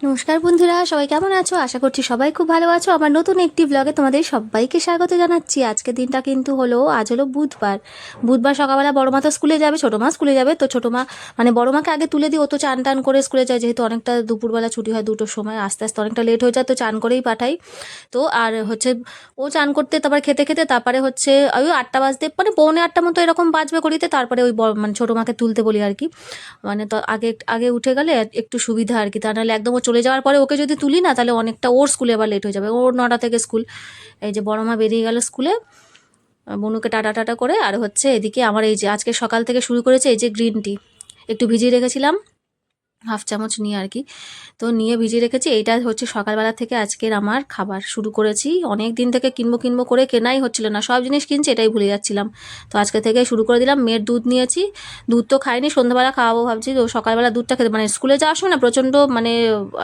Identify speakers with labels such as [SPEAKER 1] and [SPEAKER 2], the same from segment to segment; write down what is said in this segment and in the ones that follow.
[SPEAKER 1] নমস্কার বন্ধুরা, সবাই কেমন আছো? আশা করছি সবাই খুব ভালো আছো। আমার নতুন একটি ব্লগে তোমাদের সবাইকে স্বাগত জানাচ্ছি। আজকে দিনটা কিন্তু হলো, আজ হলো বুধবার। বুধবার সকালবেলা বড় মা তো স্কুলে যাবে, ছোটো মা স্কুলে যাবে, তো ছোটো মা মানে বড় মাকে আগে তুলে দিই, ও তো চান টান করে স্কুলে যায়, যেহেতু অনেকটা দুপুরবেলা ছুটি হয় দুটোর সময়, আস্তে আস্তে অনেকটা লেট হয়ে যায়, তো চান করেই পাঠাই। তো আর হচ্ছে, ও চান করতে তারপর খেতে খেতে তারপরে হচ্ছে, ওই আটটা বাজতে মানে পৌনে আটটা মতো এরকম বাজবে করিতে তারপরে ওই মানে ছোটো মাকে তুলতে বলি আর কি। মানে তো আগে আগে উঠে গেলে একটু সুবিধা আর কি, তা নাহলে একদম চলে যাওয়ার পরে ওকে যদি তুলি না, তাহলে অনেকটা ওর স্কুলে আবার লেট হয়ে যাবে। ওর নটা থেকে স্কুল এই যে বড় মা বেরিয়ে গেল স্কুলে বনুকে টাটা টাটা করে। আর হচ্ছে এদিকে আমার এই যে আজকে সকাল থেকে শুরু করেছে এই যে গ্রিন টি একটু ভিজিয়ে রেখেছিলাম। হাফ চামচ নিয়ে আর কি তো নিয়ে ভিজিয়ে রেখেছি। এইটা হচ্ছে সকালবেলা থেকে আজকের আমার খাবার। শুরু করেছি। অনেক দিন থেকে কিনবো কিনবো করে কেনাই হচ্ছিল না। সব জিনিস কিনছি, এটাই ভুলে যাচ্ছিলাম। তো আজকে থেকে শুরু করে দিলাম। মেয়ের দুধ নিয়েছি। দুধ তো খাইনি, সন্ধ্যাবেলা খাওয়াবো ভাবছি। তো সকালবেলা দুধটা খেতে মানে স্কুলে যাওয়ার সময় না প্রচণ্ড মানে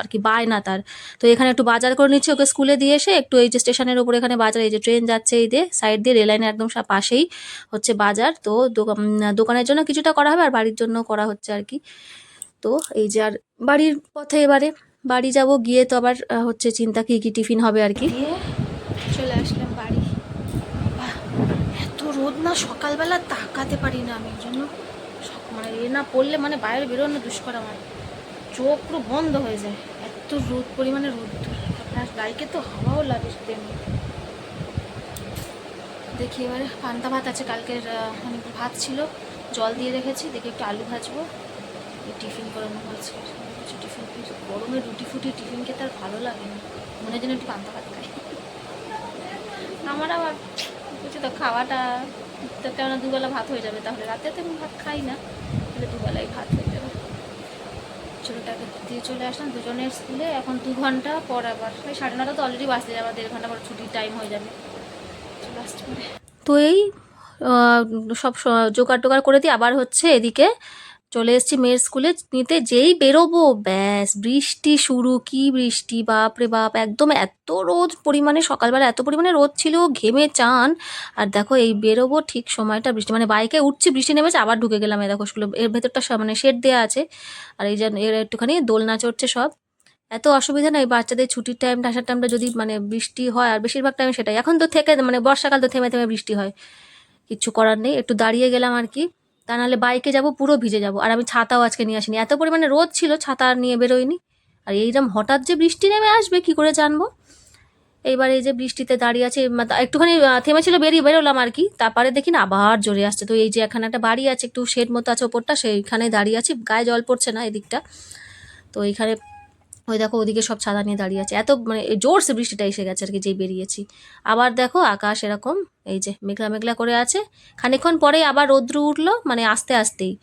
[SPEAKER 1] আর কি বায় না তার। তো এখানে একটু বাজার করে নিচ্ছি ওকে স্কুলে দিয়ে এসে। একটু এই যে স্টেশনের উপর এখানে বাজার, এই যে ট্রেন যাচ্ছে এই দিয়ে, সাইড দিয়ে রেল লাইনের একদম সা- পাশেই হচ্ছে বাজার। তো দোকানের জন্য কিছুটা করা হবে আর বাড়ির জন্য করা হচ্ছে আর কি তো এই যে আর বাড়ির পথে এবারে বাড়ি যাব, গিয়ে তো আবার হচ্ছে চিন্তা কি কি টিফিন হবে আর কি। চলে আসলাম বাড়ি। এত রোদ না, সকালবেলা তাকাতে পারি না আমি জন্য মানে এ না পড়লে মানে বাইরে বেরোনো দুষ্কর আমার। চোখ পুরো বন্ধ হয়ে যায়, এত রোদ, পরিমাণে রোদ। আপনার গাড়িকে তো হাওয়াও লাগে তেমনি। দেখি এবারে পান্তা ভাত আছে, কালকের অনেক ভাত ছিল, জল দিয়ে রেখেছি, দেখি একটু আলু ভাজবো। টিফিন করে নেব আজকে কিছু টিফিন কিছু গরমে রুটি ফুটি টিফিন খেতে আর ভালো লাগে না। মনে যেন একটু পান্তা ভাত খাই। আমার আবার বুঝছি তো খাওয়াটা, তো কেননা দুবেলা ভাত হয়ে যাবে, তাহলে রাতে তো আমি ভাত খাই না। তাহলে দুবেলাই ভাত হয়ে যাবে। ছোটোটাকে দিয়ে চলে আসলাম দুজনের স্কুলে। এখন দু ঘণ্টা পর আবার ওই সাড়ে নটা তো অলরেডি বাঁচতে যাবে, দেড় ঘণ্টা পর ছুটির টাইম হয়ে যাবে। তো এই সব জোগাড় টোগাড় করে দিই আবার হচ্ছে এদিকে চলে এসেছি মেয়ের স্কুলে, নিতে যেই বেরোবো, ব্যাস, বৃষ্টি শুরু, কি বৃষ্টি, বাপ রে বাপ, একদম এত রোদ পরিমাণে, সকালবেলা এত পরিমাণে রোদ ছিল, ঘেমে চান। আর দেখো এই বেরোবো ঠিক সময়টা বৃষ্টি মানে বাইকে উঠছি, বৃষ্টি নেমেছে, আবার ঢুকে গেলাম এই দেখো স্কুলে। এর ভেতরটা মানে শেড দেওয়া আছে। আর এই যে এর একটুখানি দোলনা চড়ছে সব। এত অসুবিধা নেই, বাচ্চাদের ছুটির টাইমটা আসার টাইমটা যদি মানে বৃষ্টি হয়, আর বেশিরভাগ টাইমে সেটাই। এখন তো থেকে মানে বর্ষাকাল তো থেমে থেমে বৃষ্টি হয়। কিচ্ছু করার নেই, একটু দাঁড়িয়ে গেলাম আর কি। তা নাহলে বাইকে যাব, পুরো ভিজে যাব। আর আমি ছাতাও আজকে নিয়ে আসিনি। এত পরিমাণে রোদ ছিল, ছাতা আর নিয়ে বেরোয়নি। আর এইরকম হঠাৎ যে বৃষ্টি নেমে আসবে, কি করে জানব? এইবার এই যে বৃষ্টিতে দাঁড়িয়ে আছে একটুখানি থেমে থেমেছিল, বেরিয়ে বেরোলাম আর কি। তারপরে দেখি না, আবার জোরে আসছে। তো এই যে এখানে একটা বাড়ি আছে, একটু শেড মতো আছে ওপরটা, সেইখানে দাঁড়িয়ে আছি। গায়ে জল পড়ছে না এদিকটা। তো এইখানে ওই দেখো ওদিকে সব ছাতা নিয়ে দাঁড়িয়ে আছে। এত মানে জোরসে বৃষ্টিটা এসে গেছে আর কি, যেই বেরিয়েছি। আবার দেখো আকাশ এরকম, এই যে মেঘলা মেঘলা করে আছে। খানিকক্ষণ পরে আবার রৌদ্র উঠল মানে আস্তে আস্তেই।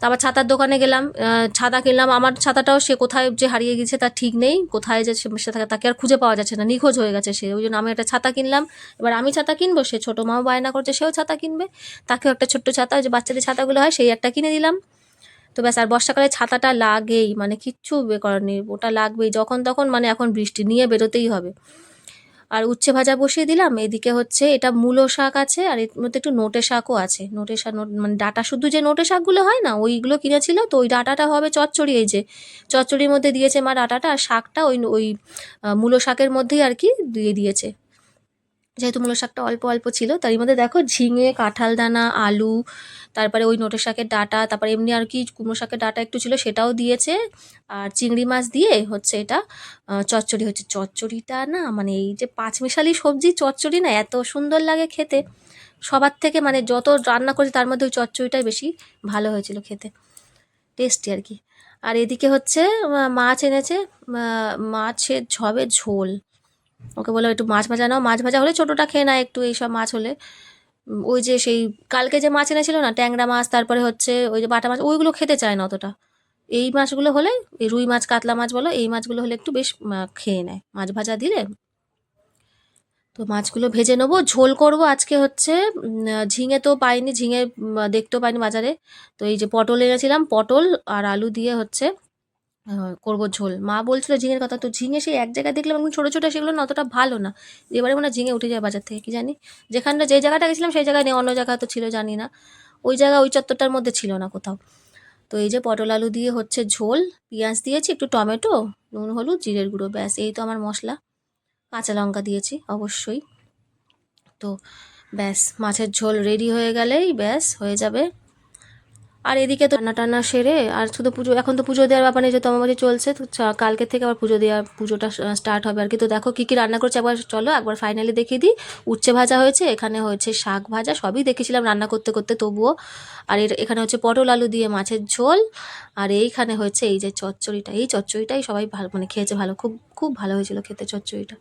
[SPEAKER 1] তারপর ছাতার দোকানে গেলাম ছাতা কিনলাম। আমার ছাতাটাও সে কোথায় যে হারিয়ে গেছে তার ঠিক নেই। কোথায় যে সে- থাকে তাকে আর খুঁজে পাওয়া যাচ্ছে না, নিখোঁজ হয়ে গেছে সে। ওই জন্য আমি একটা ছাতা কিনলাম। এবার আমি ছাতা কিনবো, সে ছোটো মাও বায়না করছে, সেও ছাতা কিনবে। তাকেও একটা ছোট্ট ছাতা যে বাচ্চাদের ছাতাগুলো হয়, সেই একটা কিনে দিলাম। তো ব্যাস, আর বর্ষাকালে ছাতাটা লাগেই মানে কিচ্ছু করার নেই, ওটা লাগবেই, যখন তখন মানে এখন বৃষ্টি, নিয়ে বেরোতেই হবে। আর উচ্ছে ভাজা বসিয়ে দিলাম, এদিকে হচ্ছে এটা মূলো শাক আছে, আর এর মধ্যে একটু নোটে শাকও আছে। নোটে শাক মানে ডাটা, শুধু যে নোটে শাকগুলো হয় না, ওইগুলো কিনেছিল, তো ওই ডাটাটা হবে চচ্চড়ি, এই যে চচ্চড়ির মধ্যে দিয়েছে মা ডাটাটা, আর শাকটা ওই ওই মূলো শাকের মধ্যেই আর কি দিয়ে দিয়েছে। যেহেতু মূলো শাকটা অল্প অল্প ছিল, তার মধ্যে দেখো ঝিঙে, কাঁঠাল দানা, আলু, তারপরে ওই নোটে শাকের ডাটা, তারপরে এমনি আর কি কুমড়ো শাকের ডাটা একটু ছিল সেটাও দিয়েছে। আর চিংড়ি মাছ দিয়ে হচ্ছে এটা চচ্চড়ি হচ্ছে। চচ্চড়িটা না মানে এই যে পাঁচমিশালি সবজি, চচ্চড়ি না এত সুন্দর লাগে খেতে। সবার থেকে মানে যত রান্না করেছি তার মধ্যে ওই চচ্চড়িটাই বেশি ভালো হয়েছিল খেতে। টেস্টি আর কি। আর এদিকে হচ্ছে মাছ এনেছে মাছের ঝবে ঝোল। ওকে বললাম, একটু মাছ ভাজা নাও, মাছ ভাজা হলে ছোটোটা খেয়ে না একটু এইসব মাছ হলে। ওই যে সেই, কালকে যে মাছ এনেছিল না, ট্যাংরা মাছ, তারপরে হচ্ছে ওই যে বাটা মাছ, ওইগুলো খেতে চায় না অতটা। এই মাছগুলো হলে, এই রুই মাছ, কাতলা মাছ বলো, এই মাছগুলো হলে একটু বেশ খেয়ে নেয়। মাছ ভাজা দিলে তো মাছগুলো ভেজে নেব। ঝোল করব আজকে হচ্ছে ঝিঙে তো পাইনি, ঝিঙে দেখতেও পাইনি বাজারে। তো এই যে পটল এনেছিলাম, পটল আর আলু দিয়ে হচ্ছে করব ঝোল। মা বলছিল ঝিঙের কথা, তো ঝিঙে সেই এক জায়গায় দেখলাম এখন ছোটো ছোটো সেগুলো না অতটা ভালো না। এবারে মনে ঝিঙে উঠে যায় বাজার থেকে, কি জানি? যেখানটা যে জায়গাটা গেছিলাম সেই জায়গায় নেই, অন্য জায়গা তো ছিল, জানি না। ওই জায়গা, ওই চত্বরটার মধ্যে ছিল না কোথাও। তো এই যে পটল আলু দিয়ে হচ্ছে ঝোল, পেঁয়াজ দিয়েছি, একটু টমেটো, নুন, হলুদ, জিরের গুঁড়ো, ব্যাস, এই তো আমার মশলা। কাঁচা লঙ্কা দিয়েছি, অবশ্যই। তো ব্যাস, মাছের ঝোল রেডি হয়ে গেলেই ব্যাস, হয়ে যাবে। আর এদিকে তো রান্না টান্না সেরে, আর শুধু পুজো, এখন তো পুজো দেওয়ার ব্যাপার নেই যে তোমাবাড়ি চলছে, তো কালকে থেকে আবার পুজো দেওয়ার, পুজোটা স্টার্ট হবে আর কি। তো দেখো কী কী রান্না করছে, একবার চলো, একবার ফাইনালি দেখিয়ে দিই। উচ্ছে ভাজা হয়েছে, এখানে হয়েছে শাক ভাজা, সবই দেখেছিলাম রান্না করতে করতে, তবুও। আর এর, এখানে হচ্ছে পটল আলু দিয়ে মাছের ঝোল, আর এইখানে হয়েছে এই যে চচ্চড়িটা। এই চচ্চড়িটাই সবাই ভালো মানে খেয়েছে ভালো, খুব খুব ভালো হয়েছিল খেতে চচ্চড়িটা।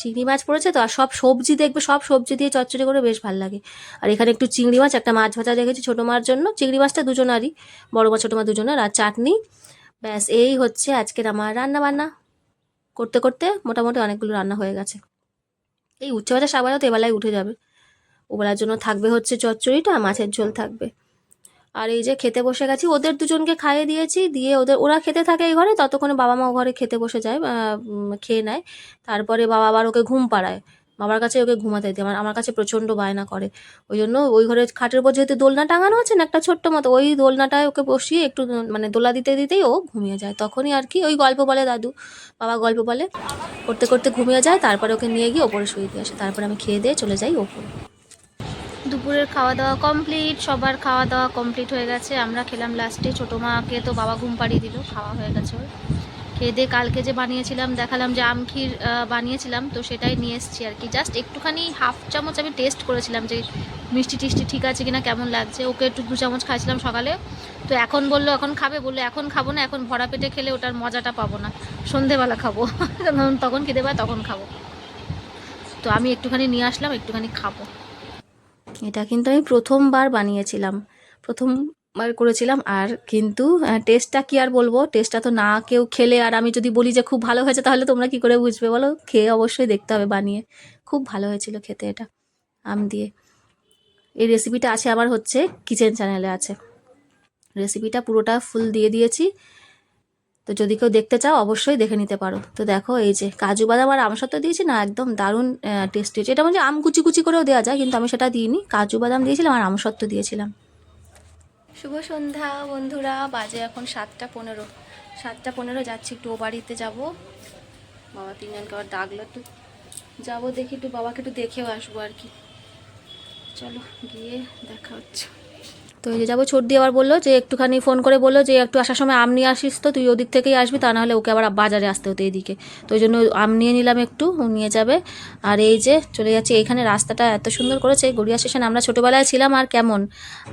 [SPEAKER 1] চিংড়ি মাছ পড়েছে তো, আর সব সবজি দেখবে, সব সবজি দিয়ে চচ্চড়ি করে বেশ ভালো লাগে। আর এখানে একটু চিংড়ি মাছ, একটা মাছ ভাজা রেখেছি ছোটো মার জন্য। চিংড়ি মাছটা দুজনারই, বড় মা ছোটো মা দুজনের, আর চাটনি। ব্যাস, এই হচ্ছে আজকের আমার রান্না বান্না করতে করতে মোটামুটি অনেকগুলো রান্না হয়ে গেছে। এই উচ্চ ভাজা সাবারও তো এবেলায় উঠে যাবে। ওবেলার জন্য থাকবে হচ্ছে চচ্চড়িটা, মাছের ঝোল থাকবে। আর এই যে খেতে বসে গেছি, ওদের দুজনকে খাইয়ে দিয়েছি, দিয়ে ওদের, ওরা খেতে থাকে এই ঘরে, ততক্ষণে বাবা মা ঘরে খেতে বসে যায় খেয়ে নেয়। তারপরে বাবা আবার ওকে ঘুম পাড়ায়। বাবার কাছে ওকে ঘুমাতে দিই আমার আমার কাছে প্রচণ্ড বায়না করে। ওই জন্য ওই ঘরে খাটের উপর যেহেতু দোলনা টাঙানো আছে না, একটা ছোট্ট মতো, ওই দোলনাটায় ওকে বসিয়ে একটু মানে দোলা দিতে দিতেই ও ঘুমিয়ে যায়। তখনই আর কি, ওই গল্প বলে দাদু, বাবা গল্প বলে। করতে করতে ঘুমিয়ে যায়, তারপরে ওকে নিয়ে গিয়ে ওপরে শুয়ে দিয়ে আসে। তারপরে আমি খেয়ে দিয়ে চলে যাই ওপরে। দুপুরের খাওয়া দাওয়া কমপ্লিট সবার খাওয়া দাওয়া কমপ্লিট হয়ে গেছে। আমরা খেলাম লাস্টে ছোটো মাকে তো বাবা ঘুম পাড়িয়ে দিল, খাওয়া হয়ে গেছে ওর। খেয়ে দিয়ে কালকে যে বানিয়েছিলাম, দেখালাম যে আম ক্ষীর বানিয়েছিলাম, তো সেটাই নিয়ে এসেছি আর কি। জাস্ট একটুখানি হাফ চামচ আমি টেস্ট করেছিলাম যে মিষ্টি টিষ্টি ঠিক আছে কিনা, কেমন লাগছে। ওকে একটু দু চামচ খাইছিলাম সকালে, তো এখন বলল, এখন খাবে, বলল, এখন খাব না, এখন ভরা পেটে খেলে ওটার মজাটা পাবো না। সন্ধেবেলা খাব। তখন খেতে পায় তখন খাব। তো আমি একটুখানি নিয়ে আসলাম, একটুখানি খাব। এটা কিন্তু আমি প্রথমবার বানিয়েছিলাম। প্রথমবার করেছিলাম আর কিন্তু টেস্টটা কি আর বলব? টেস্টটা তো না কেউ খেলে আর আমি যদি বলি যে খুব ভালো হয়েছে, তাহলে তোমরা কি করে বুঝবে বলো? খেয়ে অবশ্যই দেখতে হবে বানিয়ে। খুব ভালো হয়েছিল খেতে এটা, আম দিয়ে। এই রেসিপিটা আছে আমার হচ্ছে কিচেন চ্যানেলে আছে। রেসিপিটা পুরোটা ফুল দিয়ে দিয়েছি। তো যদি কেউ দেখতে চাও, অবশ্যই দেখে নিতে পারো। তো দেখো, এই যে কাজু বাদাম আর আমসত্ব দিয়েছি না, একদম দারুণ টেস্টি হয়েছে এটা মানে আম কুচি কুচি করেও দেওয়া যায়, কিন্তু আমি সেটা দিইনি। কাজু বাদাম দিয়েছিলাম আর আমসত্ব দিয়েছিলাম। শুভ সন্ধ্যা বন্ধুরা, বাজে এখন সাতটা পনেরো। সাতটা পনেরো, যাচ্ছি একটু ও বাড়িতে যাব। বাবা তিনজনকে আবার ডাকলো একটু। যাব দেখি, একটু বাবাকে একটু দেখেও আসব আর কি। চলো, গিয়ে দেখা হচ্ছে। তো এই যে যাব ছোট দিয়ে আবার বলল যে একটুখানি ফোন করে বলল যে, একটু আসার সময় আম নিয়ে আসিস তো, তুই ওদিক থেকেই আসবি, তা নাহলে ওকে আবার বাজারে আসতে হতো এইদিকে তো ওই জন্য আম নিয়ে নিলাম একটু, ও নিয়ে যাবে। আর এই যে চলে যাচ্ছে, এখানে রাস্তাটা এত সুন্দর করেছে, গড়িয়া স্টেশন, আমরা ছোটোবেলায় ছিলাম আর কেমন।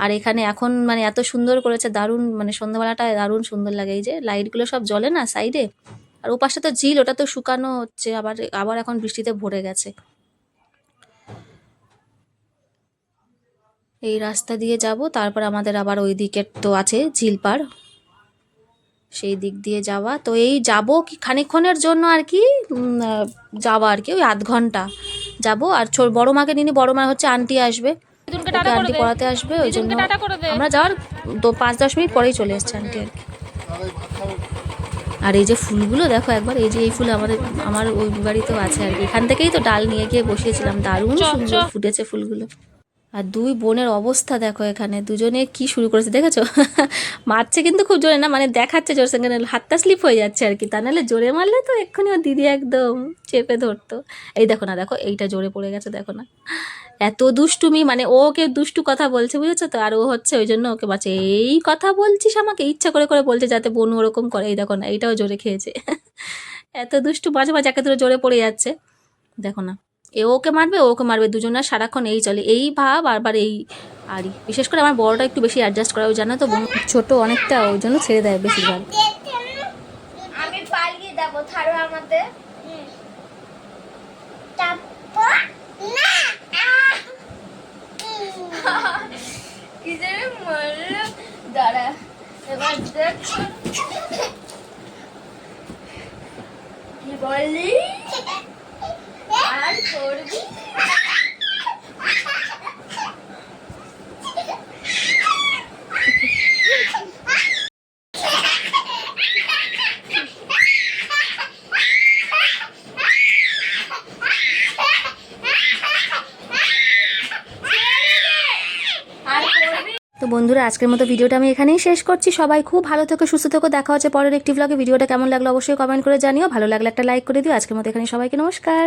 [SPEAKER 1] আর এখানে এখন মানে এত সুন্দর করেছে, দারুণ মানে সন্ধ্যাবেলাটা দারুণ সুন্দর লাগে। এই যে লাইটগুলো সব জ্বলে না সাইডে? আর ও তো ঝিল, ওটা তো শুকানো হচ্ছে, আবার আবার এখন বৃষ্টিতে ভরে গেছে। এই রাস্তা দিয়ে যাব তারপর আমাদের আবার ওই দিকের তো আছে ঝিলপাড়। সেই দিক দিয়ে যাওয়া। তো এই যাব কি খানিকক্ষণের জন্য আর কি যাওয়া আর কি ওই আধ ঘণ্টা যাব। আর ছোট বড় মাকে নিয়ে বড় মা হচ্ছে আন্টি আসবে। ওকে আন্টি পড়াতে আসবে ওই জন্য আমরা যাওয়ার দু পাঁচ দশ মিনিট পরেই চলে এসছে আন্টি আর কি। আর এই যে ফুলগুলো দেখো একবার এই যে এই ফুল আমাদের আমার ওই বাড়িতেও আছে আর কি। এখান থেকেই তো ডাল নিয়ে গিয়ে বসিয়েছিলাম। দারুণ সুন্দর ফুটেছে ফুলগুলো। আর দুই বোনের অবস্থা দেখো এখানে। দুজনে কি শুরু করেছে দেখেছ? মারছে কিন্তু খুব জোরে না মানে দেখাচ্ছে জোর সঙ্গে হাতটা স্লিপ হয়ে যাচ্ছে আর কি। তা নাহলে জোরে মারলে তো এক্ষুনি ওর দিদি একদম চেপে ধরতো। এই দেখো না, দেখো এইটা জোরে পড়ে গেছে, দেখো না। এত দুষ্টুমি মানে ও ওকে দুষ্টু কথা বলছে, বুঝেছ তো? আর ও হচ্ছে ওই জন্য ওকে বাঁচে এই কথা বলছিস আমাকে? ইচ্ছা করে করে বলছে যাতে বোন ওরকম করে। এই দেখো না, এইটাও জোরে খেয়েছে। এত দুষ্টু, মাঝে মাঝে একে ধরে জোরে পড়ে যাচ্ছে। দেখো না। এ ওকে মারবে ওকে মারবে দুজনের সারাক্ষণ এই চলে। এই ভাব বারবার এই আরই বিশেষ করে আমার বড়টা একটু বেশি অ্যাডজাস্ট করা ওই জানো তো ছোট অনেকটা ওই জন্য ছেড়ে দেয় বেশিরভাগ।
[SPEAKER 2] আমি পালিয়ে যাব আমাদের। দাঁড়া এবার দেখ। কি করবি?
[SPEAKER 1] তো তো বন্ধুরা, আজকের মতো ভিডিওটা আমি এখানেই শেষ করছি। সবাই খুব ভালো থেকে, সুস্থ থেকো। দেখা হচ্ছে পরের একটি ব্লগে ভিডিওটা কেমন লাগল অবশ্যই কমেন্ট করে জানিও। ভালো লাগলে একটা লাইক করে দিও। আজকের মতো এখানে সবাইকে নমস্কার।